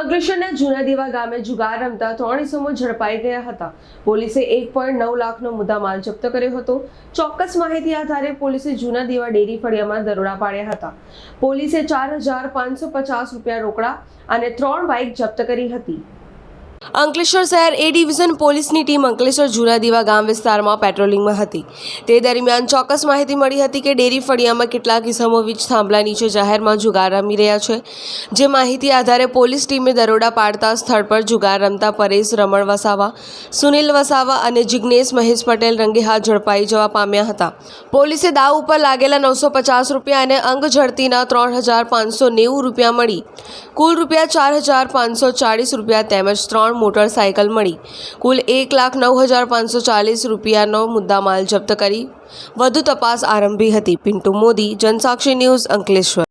જૂનાદીવા ગામે જુગાર રમતા ત્રણ ઇસમો ઝડપાઈ ગયા હતા. પોલીસે એક પોઈન્ટ નવ લાખનો મુદ્દામાલ જપ્ત કર્યો હતો. ચોક્કસ માહિતી આધારે પોલીસે જૂનાદીવા ડેરી ફળિયામાં દરોડા પાડ્યા હતા. પોલીસે ચાર હજાર પાંચસો પચાસ રૂપિયા રોકડા અને ત્રણ બાઇક જપ્ત કરી હતી. અંકલેશ્વર શહેર એ ડિવિઝન પોલીસની ટીમ અંકલેશ્વર જૂનાદીવા ગામ વિસ્તારમાં પેટ્રોલિંગમાં હતી. તે દરમિયાન ચોક્કસ માહિતી મળી હતી કે ડેરી ફળિયામાં કેટલાક ઇસમો વીજ થાંભલા નીચે જાહેરમાં જુગાર રમી રહ્યા છે. જે માહિતી આધારે પોલીસ ટીમે દરોડા પાડતા સ્થળ પર જુગાર રમતા પરેશ રમણ વસાવા, સુનિલ વસાવા અને જિજ્ઞેશ મહેશ પટેલ રંગે હાથ ઝડપાઈ જવા પામ્યા હતા. પોલીસે દાવ ઉપર લાગેલા નવસો પચાસ રૂપિયા અને અંગ ઝડતીના ત્રણ હજાર પાંચસો નેવું રૂપિયા મળી. કુલ રૂપિયા ચાર હજાર પાંચસો ચાળીસ રૂપિયા તેમજ ત્રણ મોટરસાયકલ મળી. કુલ એક લાખ નવ હજાર પાંચસો ચાલીસ રૂપિયાનો મુદ્દામાલ જપ્ત કરી. વધુ તપાસ આરંભી હતી. પિન્ટુ મોદી, જનસાક્ષી ન્યૂઝ અંકલેશ્વર.